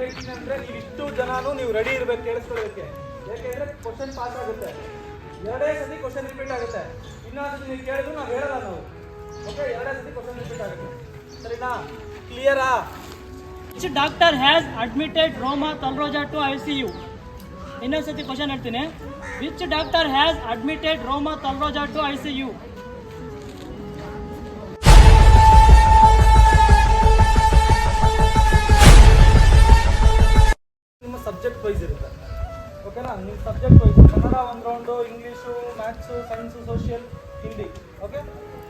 ಹೇಳ್ತೀನಿ ಅಂದ್ರೆ ನೀವು ಇಷ್ಟು ಜನನು ನೀವು ರೆಡಿ ಇರ್ಬೇಕು ಕೇಳಿಸ್ಕೊಳ್ಳೋದಕ್ಕೆ. ಯಾಕೆಂದ್ರೆ ಕ್ವಶನ್ ಪಾಸ್ ಆಗುತ್ತೆ. ಎರಡೇ ಸತಿ ಕ್ವಶನ್ ರಿಪೀಟ್ ಆಗುತ್ತೆ. ಇನ್ನೊಂದು ನೀವು ಕೇಳಿದ್ರು ನಾವು ಹೇಳಲ್ಲ ನಾವು. ಓಕೆ ಎರಡೇ ಸತಿ ಕ್ವಶನ್ ರಿಪೀಟ್ ಆಗುತ್ತೆ. ಸರಿನಾ? ಕ್ಲಿಯರಾ Which doctor has admitted Roma Talroja to ICU? ಇನ್ನೊಂದ್ಸತಿ ಕ್ವಶನ್ ಹೇಳ್ತೀನಿ. Which doctor has admitted Roma Talroja to I C U subject wise ಇರುತ್ತೆ ಓಕೆನಾ ನಿಮ್ಮ ಸಬ್ಜೆಕ್ಟ್ ವೈಸ್ ಕನ್ನಡ ಒಂದು round English maths science social Hindi okay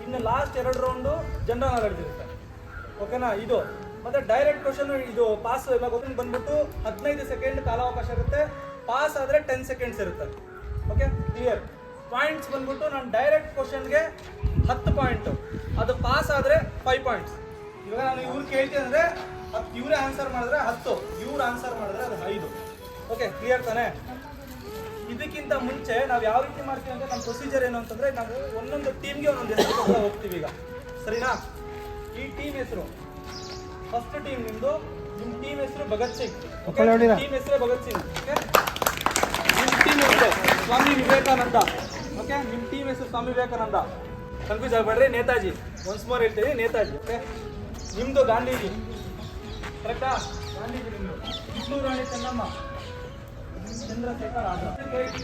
ಇನ್ನು ಲಾಸ್ಟ್ ಎರಡು round general knowledge ಇರುತ್ತೆ. ಓಕೆನಾ ಇದು. ಮತ್ತೆ ಡೈರೆಕ್ಟ್ ಕ್ವಶನ್ ಇದು ಪಾಸ್ ಎಲ್ಲ ಗೊತ್ತಿನ ಬಂದ್ಬಿಟ್ಟು ಹದಿನೈದು ಸೆಕೆಂಡ್ ಕಾಲಾವಕಾಶ ಇರುತ್ತೆ. ಪಾಸ್ ಆದರೆ ಟೆನ್ ಸೆಕೆಂಡ್ಸ್ ಇರುತ್ತೆ. ಓಕೆ ಕ್ಲಿಯರ್ ಪಾಯಿಂಟ್ಸ್ ಬಂದ್ಬಿಟ್ಟು ನಾನು ಡೈರೆಕ್ಟ್ ಕ್ವಶನ್ಗೆ ಹತ್ತು ಪಾಯಿಂಟು ಅದು ಪಾಸ್ ಆದರೆ ಫೈವ್ ಪಾಯಿಂಟ್ಸ್ ಇವಾಗ ನಾನು ಇವ್ರು ಕೇಳ್ತೀನಿ ಅಂದರೆ ಹತ್ತು ಇವರೇ ಆನ್ಸರ್ ಮಾಡಿದ್ರೆ ಹತ್ತು. ಇವ್ರು ಆನ್ಸರ್ ಮಾಡಿದ್ರೆ ಅದು ಐದು. ಓಕೆ ಕ್ಲಿಯರ್ ತಾನೆ? ಇದಕ್ಕಿಂತ ಮುಂಚೆ ನಾವು ಯಾವ ರೀತಿ ಮಾಡ್ತೀವಿ ಅಂದ್ರೆ ನಮ್ಮ ಪ್ರೊಸೀಜರ್ ಏನು ಅಂತಂದ್ರೆ ನಾವು ಒಂದೊಂದು ಟೀಮ್ಗೆ ಒಂದೊಂದು ಹೆಸರು ಕೊಡ್ತಾ ಹೋಗ್ತೀವಿ ಈಗ. ಸರಿನಾ? ಈ ಟೀಮ್ ಹೆಸರು. ಫಸ್ಟ್ ಟೀಮ್ ನಿಮ್ದು ನಿಮ್ಮ ಟೀಮ್ ಹೆಸರು ಭಗತ್ ಸಿಂಗ್. ಟೀಮ್ ಹೆಸರು ಭಗತ್ ಸಿಂಗ್. ಓಕೆ ನಿಮ್ಮ ಟೀಮ್ ಹೆಸರು ಸ್ವಾಮಿ ವಿವೇಕಾನಂದ. ಓಕೆ ನಿಮ್ಮ ಟೀಮ್ ಹೆಸರು ಸ್ವಾಮಿ ವಿವೇಕಾನಂದ. ಕನ್ಫ್ಯೂಸ್ ಆಗಬೇಡ್ರಿ ನೇತಾಜಿ. ಒನ್ಸ್ ಮೋರ್ ಹೇಳ್ತೀವಿ ನೇತಾಜಿ. ಓಕೆ ನಿಮ್ಮದು ಗಾಂಧೀಜಿ. ಕರೆಕ್ಟಾ ಗಾಂಧೀಜಿ ನಿಮ್ಮದು ಕಿತ್ತೂರು ರಾಣಿ ಚೆನ್ನಮ್ಮ. ಚಂದ್ರಶೇಖರ್ ಆಜಾದ್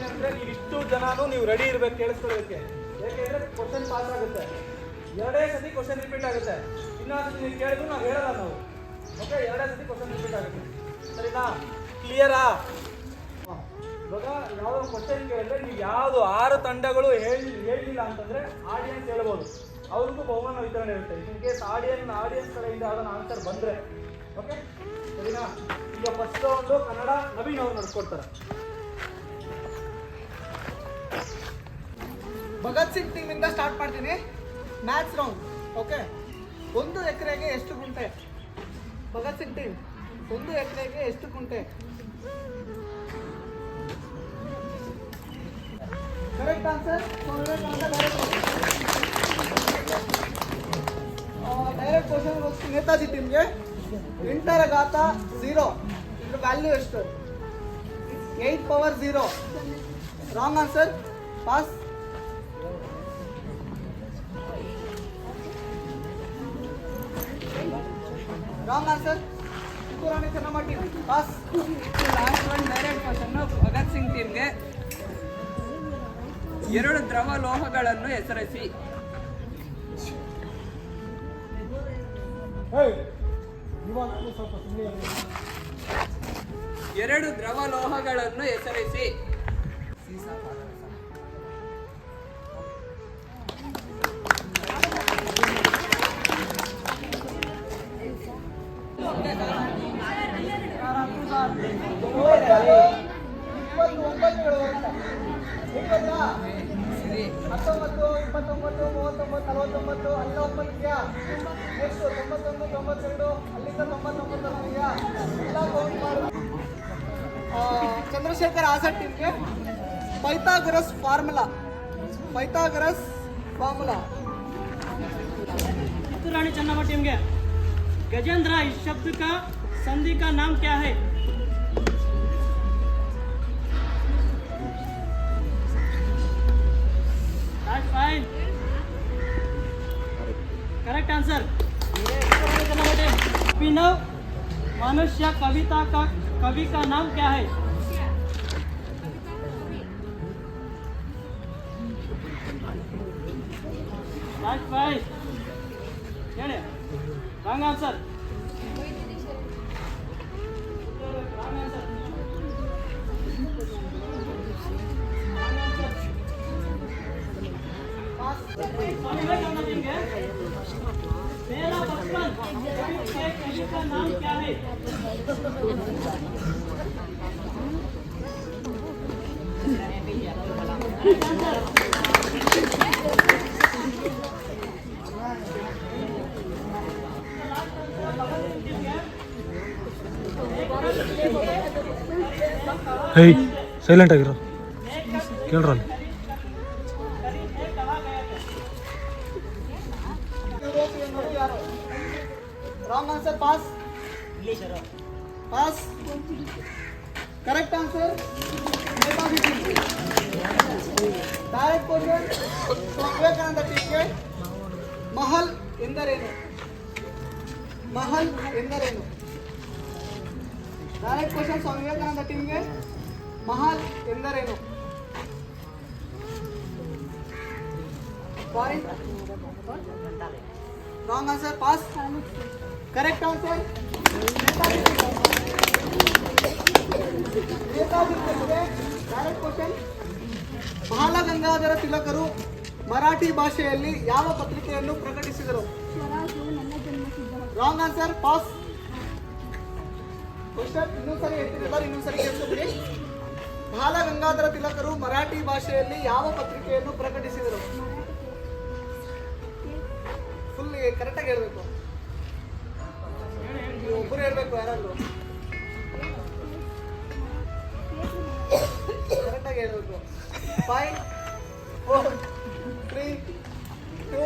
ಅಂದ್ರೆ ನೀವು ಇಷ್ಟು ಜನನು ನೀವು ರೆಡಿ ಇರ್ಬೇಕು ಕೇಳಿಸ್ಕೊಳ್ಳೋದಕ್ಕೆ ಯಾಕೆಂದ್ರೆ ಕ್ವಶನ್ ಪಾಸ್ ಆಗುತ್ತೆ. ಎರಡೇ ಸತಿ ಕ್ವಶನ್ ರಿಪೀಟ್ ಆಗುತ್ತೆ. ಇನ್ನೊಂದು ನೀವು ಕೇಳಿದ್ರು ನಾವು ಹೇಳಲ್ಲ ನಾವು. ಓಕೆ ಎರಡೇ ಸತಿ ಕ್ವಶನ್ ರಿಪೀಟ್ ಆಗುತ್ತೆ. ಸರಿನಾ? ಕ್ಲಿಯರಾ ಇವಾಗ ಯಾವುದೋ ಕ್ವಶನ್ ಕೇಳಿದ್ರೆ ನೀವು ಯಾವುದು ಆರು ತಂಡಗಳು ಹೇಳಿ ಹೇಳಿಲ್ಲ ಅಂತಂದ್ರೆ ಆಡಿಯನ್ಸ್ ಹೇಳ್ಬೋದು. ಅವ್ರಿಗೂ ಬಹುಮಾನ ವಿತರಣೆ ಇರುತ್ತೆ. ಇನ್ ಕೇಸ್ ಆಡಿಯನ್ ಆಡಿಯನ್ಸ್ ಕಡೆಯಿಂದ ಯಾವ್ದಾನ ಆನ್ಸರ್ ಬಂದ್ರೆ. ಓಕೆ ಸರಿನಾ? ಈಗ ಫಸ್ಟ್ ಒಂದು ಕನ್ನಡ ನವೀನ್ ಅವ್ರು ಭಗತ್ ಸಿಂಗ್ ಟೀಮಿಂದ ಸ್ಟಾರ್ಟ್ ಮಾಡ್ತೀನಿ. ಮ್ಯಾಥ್ಸ್ ರೌಂಡ್ ಓಕೆ ಒಂದು ಎಕರೆಗೆ ಎಷ್ಟು ಗುಂಟೆ? ಭಗತ್ ಸಿಂಗ್ ಟೀಮ್ ಒಂದು ಎಕರೆಗೆ ಎಷ್ಟು ಗುಂಟೆ? Correct answer direct question Netaji ಟೀಮ್ಗೆ ಎಂಟರ ಘಾತ ಝೀರೋ ಇದ್ರ ವ್ಯಾಲ್ಯೂ ಎಷ್ಟು? Eight power zero wrong answer pass wrong answer Kitturani Chennamma team pass last one direct question Bhagat Singh ಟೀಮ್ಗೆ ಎರಡು ದ್ರವ ಲೋಹಗಳನ್ನು ಹೆಸರಿಸಿ. ಎರಡು ದ್ರವ ಲೋಹಗಳನ್ನು ಹೆಸರಿಸಿ. ಚಂದ್ರಶೇಖರ್ ಆಜಾದ್ ಟೀಮ್ಗೆ Pythagoras formula Pythagoras formula Kittur Rani Chennamma team Gajendra इस शब्द का संधि का नाम क्या है That's fine. करेक्ट आंसर मानव मानस कविता का कवि का नाम क्या है? राज भाई answer के कवि का नाम क्या है ಹೇಯ್ ಸೈಲೆಂಟ್ ಆಗಿರೋ ಕೇಳ್ರಲ್ಲಿ Pass correct answer Netaji team direct question Vivekananda ಟೀಮ್ಗೆ ಮಹಲ್ ಎಂದರೇನು ಮಹಲ್ ಎಂದರೇನು ಡೈರೆಕ್ಟ್ ಕ್ವಶನ್ ಸ್ವಾಮಿ ವಿವೇಕಾನಂದ ಟೀಮ್ಗೆ ಮಹಲ್ ಎಂದರೇನು point wrong answer pass correct answer direct question Balagangadhara ತಿಲಕರು Marathi ಭಾಷೆಯಲ್ಲಿ ಯಾವ ಪತ್ರಿಕೆಯನ್ನು ಪ್ರಕಟಿಸಿದರು? ರಾಂಗ್ ಆನ್ಸರ್ ಪಾಸ್ ಕ್ವಶನ್ ಇನ್ನೊಂದ್ಸರಿ ಹೇಳ್ತೀನಿ, ಎಲ್ಲರೂ ಇನ್ನೊಂದ್ಸರಿ ಕೇಳಿಸ್ಕೊಬಿಡಿ. ಬಾಲಗಂಗಾಧರ ತಿಲಕರು ಮರಾಠಿ ಭಾಷೆಯಲ್ಲಿ ಯಾವ ಪತ್ರಿಕೆಯನ್ನು ಪ್ರಕಟಿಸಿದರು? ಫುಲ್ ಕರೆಕ್ಟಾಗಿ ಹೇಳ್ಬೇಕು ನೀವು ಒಬ್ಬರು ಹೇಳ್ಬೇಕು ಯಾರಾದ್ರು ಕರೆಕ್ಟಾಗಿ ಹೇಳ್ಬೇಕು five four three two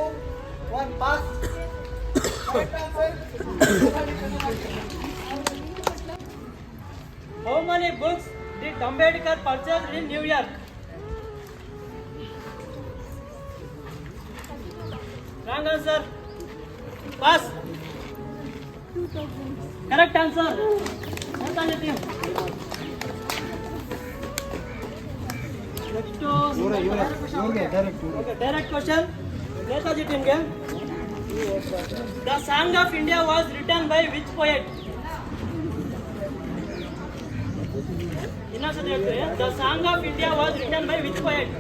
one pass How many books did Ambedkar purchase in New York? Wrong answer. Pass. Correct answer. Netaji team. Next to okay, direct question. Netaji team game. The Song of India was written by which poet? ಇನ್ನೊಂದ್ಸತಿ ಹೇಳ್ತೀವಿ the song of India was written by which poet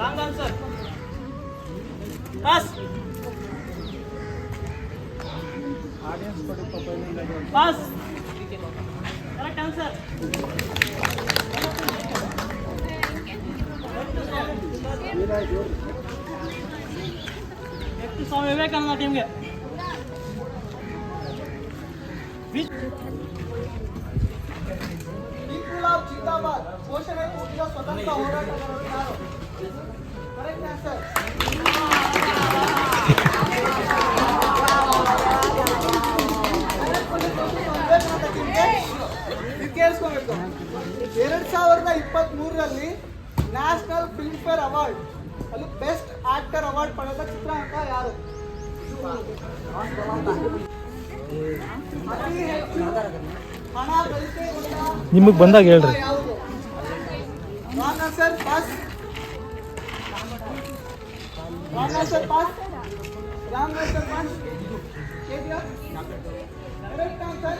wrong answer pass pass correct answer next Swami Vivekananda ಟೀಮ್ಗೆ which ಇನ್ಕುಲಾಬ್ ಜಿಂದಾಬಾದ್ ಘೋಷಣೆ ಕೂಗಿದ ಸ್ವತಂತ್ರ ಹೋರಾಟಗಾರರು ಯಾರು correct answer ಕೇಳಿಸ್ಕೋಬೇಕು ಎರಡ್ ಸಾವಿರದ ಇಪ್ಪತ್ತ್ ಮೂರರಲ್ಲಿ ನ್ಯಾಷನಲ್ ಫಿಲ್ಮ್ ಫೇರ್ ಅವಾರ್ಡ್ ಅಲ್ಲಿ ಬೆಸ್ಟ್ ಆಕ್ಟರ್ ಅವಾರ್ಡ್ ಪಡೆದ ಅಂತ ಯಾರು? ಅತಿ ಹೆಚ್ಚು ಹಣ ಗಳಿಕೆಗೊಂಡ ನಿಮಗೆ ಬಂದಾಗ ಹೇಳ್ರಿ. ಯಾವುದು? Wrong answer pass wrong sir pass wrong answer pass correct answer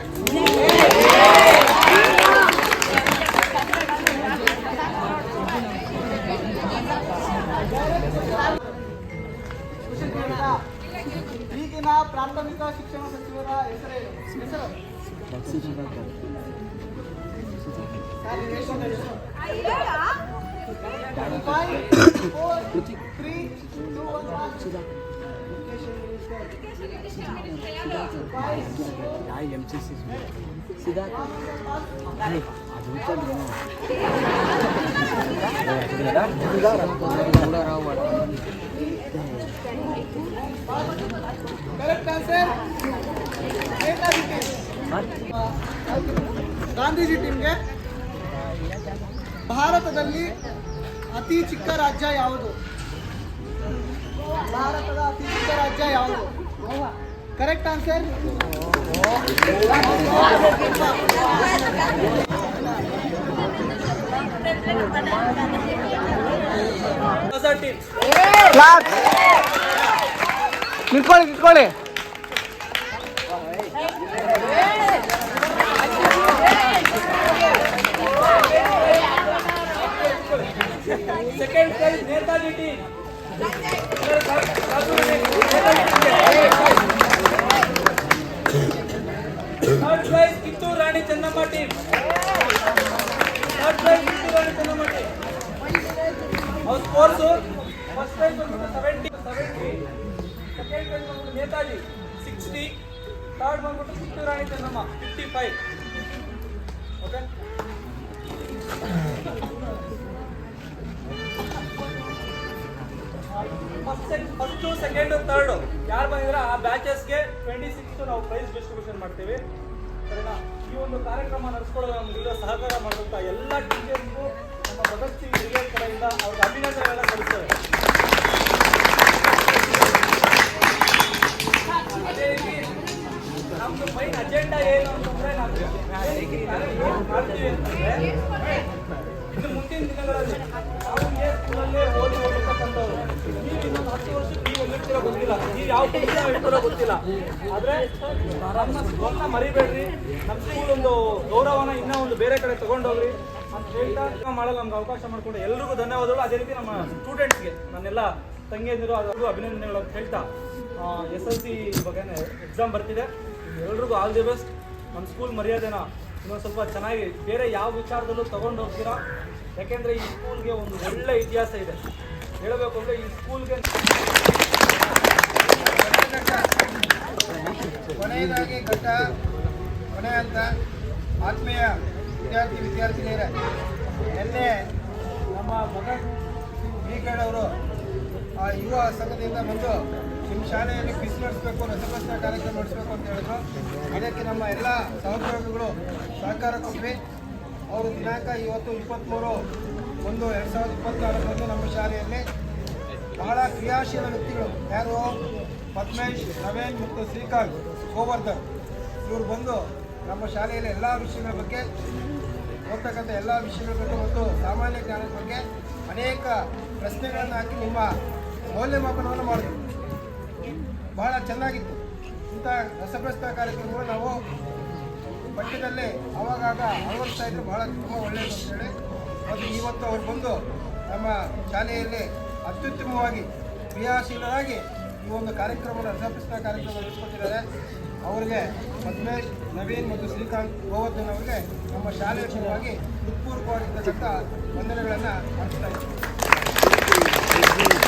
ಈಗಿನ ಪ್ರಾಥಮಿಕ ಶಿಕ್ಷಣ ಸಚಿವರ ಹೆಸರೇನು ಹೆಸರು Five, ಗಾಂಧೀಜಿ ಟೀಮ್ಗೆ ಭಾರತದಲ್ಲಿ ಅತಿ ಚಿಕ್ಕ ರಾಜ್ಯ ಯಾವುದು? ಭಾರತದ ಅತಿ ಚಿಕ್ಕ ರಾಜ್ಯ ಯಾವುದು ಕರೆಕ್ಟ್ ಆನ್ಸರ್ ಟೀಮ್ ನಿಂತ್ಕೊಳ್ಳಿ ನಿಂತ್ಕೊಳ್ಳಿ. Second prize Netaji team first prize ಬಂದ್ಬಿಟ್ಟು seventy seventy second prize Netaji sixty third ಬಂದ್ಬಿಟ್ಟು Kittur Rani Chennamma fifty five okay first first second third ಯಾರು ಬಂದಿದ್ರೆ ಆ ಬ್ಯಾಚಸ್ಗೆ ಟ್ವೆಂಟಿ ಸಿಕ್ಸ್ ನಾವು ಪ್ರೈಸ್ ಡಿಸ್ಟ್ರಿಬ್ಯೂಷನ್ ಮಾಡ್ತೀವಿ ಸರಿನಾ ಈ ಒಂದು ಕಾರ್ಯಕ್ರಮ ನಡೆಸ್ಕೊಳ್ಳಲು ನಮಗೆಲ್ಲ ಸಹಕಾರ ಮಾಡುವಂಥ ಎಲ್ಲ ಟೀಚರ್ಸ್ಗೂ ನಮ್ಮ ಭಗತ್ ಸಿಂಗ್ ಕಡೆಯಿಂದ ಅವ್ರಿಗೆ ಅಭಿನಂದನೆಗಳನ್ನ ಕೊಡ್ತೇವೆ ಅದೇ ರೀತಿ ಮೈನ್ ಅಜೆಂಡಾ ಏನು ಅಂತಂದ್ರೆ ನಾವು ಮಾಡ್ತೀವಿ ಅಂತಂದ್ರೆ, ಇನ್ನು ಮುಂದಿನ ದಿನಗಳಲ್ಲಿ ನಾವು ಸ್ಕೂಲಲ್ಲೇ ಓದಿ ಹೋಗಿರ್ತಕ್ಕಂಥವ್ರು ನೀವು ಇನ್ನೊಂದು ಹತ್ತು ವರ್ಷಕ್ಕೆ ಎಲ್ಲಿರ್ತೀರೋ ಗೊತ್ತಿಲ್ಲ. ನೀವು ಯಾವ ಕೆಲಸ ಹೇಳ್ತಾರೋ ಗೊತ್ತಿಲ್ಲ. ಆದ್ರೆ ನಮ್ಮ ಮರಿಬೇಡ್ರಿ. ನಮ್ಮ ಸ್ಕೂಲ್ ಒಂದು ಗೌರವನ ಇನ್ನೂ ಒಂದು ಬೇರೆ ಕಡೆ ತಗೊಂಡೋಗ್ರಿ ಅಂತ ಹೇಳ್ತಾ ಇದನ್ನ ಮಾಡಲು ನಮ್ಗೆ ಅವಕಾಶ ಮಾಡಿಕೊಂಡು ಎಲ್ರಿಗೂ ಧನ್ಯವಾದಗಳು. ಅದೇ ರೀತಿ ನಮ್ಮ ಸ್ಟೂಡೆಂಟ್ಸ್ಗೆ ನನ್ನೆಲ್ಲ ತಂಗಿಯಂದಿರು ಅದರಲ್ಲೂ ಅಭಿನಂದನೆಗಳು ಅಂತ ಹೇಳ್ತಾ ಎಸ್ ಎಲ್ ಸಿ ಬಗ್ಗೆ ಎಕ್ಸಾಮ್ ಬರ್ತಿದೆ. ಎಲ್ರಿಗೂ ಆಲ್ ದಿ ಬೆಸ್ಟ್ ನಮ್ಮ ಸ್ಕೂಲ್ ಮರ್ಯಾದೆನ ಇನ್ನೊಂದು ಸ್ವಲ್ಪ ಚೆನ್ನಾಗಿ ಬೇರೆ ಯಾವ ವಿಚಾರದಲ್ಲೂ ತಗೊಂಡು ಹೋಗ್ತೀರಾ? ಯಾಕೆಂದರೆ ಈ ಸ್ಕೂಲ್ಗೆ ಒಂದು ಒಳ್ಳೆ ಇತಿಹಾಸ ಇದೆ. ಹೇಳಬೇಕು ಅಂದರೆ ಈ ಸ್ಕೂಲ್ಗೆ ಕೊನೆಯದಾಗಿ ಘಟ್ಟ, ಕೊನೆ ಅಂತ ಆತ್ಮೀಯ ವಿದ್ಯಾರ್ಥಿ, ವಿದ್ಯಾರ್ಥಿನಿಯರೇ, ನಿನ್ನೆ ನಮ್ಮ ಮಗನ್ ಬೀಕಡ್ ಅವರು ಆ ಯುವ ಸಂಘದಿಂದ ಬಂದು ನಿಮ್ಮ ಶಾಲೆಯಲ್ಲಿ ಕ್ವಿಸ್ ನಡೆಸಬೇಕು, ರಸಪ್ರಶ್ನೆ ಕಾರ್ಯಕ್ರಮ ನಡೆಸಬೇಕು ಅಂತ ಹೇಳಿದ್ರು. ಅದಕ್ಕೆ ನಮ್ಮ ಎಲ್ಲ ಸಹೋದ್ಯೋಗಿಗಳು ಸಹಕಾರ ಕೊಟ್ವಿ. ಅವರು ದಿನಾಂಕ ಇವತ್ತು ಇಪ್ಪತ್ತ್ಮೂರು ಒಂದು ಎರಡು ಸಾವಿರದ ಇಪ್ಪತ್ನಾಲ್ಕರಂದು ನಮ್ಮ ಶಾಲೆಯಲ್ಲಿ ಬಹಳ ಕ್ರಿಯಾಶೀಲ ವ್ಯಕ್ತಿಗಳು. ಯಾರು? ಪದ್ಮೇಶ್ ನವೇನ್ ಮತ್ತು ಶ್ರೀಕಾಂತ್, ಗೋವರ್ಧನ್. ಇವರು ಬಂದು ನಮ್ಮ ಶಾಲೆಯಲ್ಲಿ ಎಲ್ಲ ವಿಷಯಗಳ ಬಗ್ಗೆ, ಓದ್ತಕ್ಕಂಥ ಎಲ್ಲ ವಿಷಯಗಳ ಬಗ್ಗೆ ಮತ್ತು ಸಾಮಾನ್ಯ ಜ್ಞಾನದ ಬಗ್ಗೆ ಅನೇಕ ಪ್ರಶ್ನೆಗಳನ್ನು ಹಾಕಿ ನಿಮ್ಮ ಮೌಲ್ಯಮಾಪನವನ್ನು ಮಾಡಿದ್ರು. ಬಹಳ ಚೆನ್ನಾಗಿತ್ತು. ಇಂಥ ರಸಪ್ರಶ್ನೆ ಕಾರ್ಯಕ್ರಮಗಳು ನಾವು ಪಠ್ಯದಲ್ಲಿ ಅವಾಗಾಗ ಅಳವಡಿಸ್ತಾ ಇದ್ರೆ ಬಹಳ ತುಂಬ ಒಳ್ಳೆಯದು ಅಂತೇಳಿ ಮತ್ತು ಇವತ್ತು ಅವ್ರು ಬಂದು ನಮ್ಮ ಶಾಲೆಯಲ್ಲಿ ಅತ್ಯುತ್ತಮವಾಗಿ ಕ್ರಿಯಾಶೀಲರಾಗಿ ಈ ಒಂದು ಕಾರ್ಯಕ್ರಮವನ್ನು ರಸಪ್ರಶ್ನೆ ಕಾರ್ಯಕ್ರಮ ನಡೆಸಿಕೊಟ್ಟಿದ್ದಾರೆ. ಅವರಿಗೆ ಪದ್ಮೇಶ್, ನವೀನ್ ಮತ್ತು ಶ್ರೀಕಾಂತ್ ಗೋವರ್ಧನ್ ಅವರಿಗೆ ನಮ್ಮ ಶಾಲೆಯ ಪರವಾಗಿ ಹೃತ್ಪೂರ್ವಕವಾಗಿರ್ತಕ್ಕಂಥ ವಂದನೆಗಳನ್ನು ಅರ್ಪಿಸ್ತಾ ಇದ್ದೀವಿ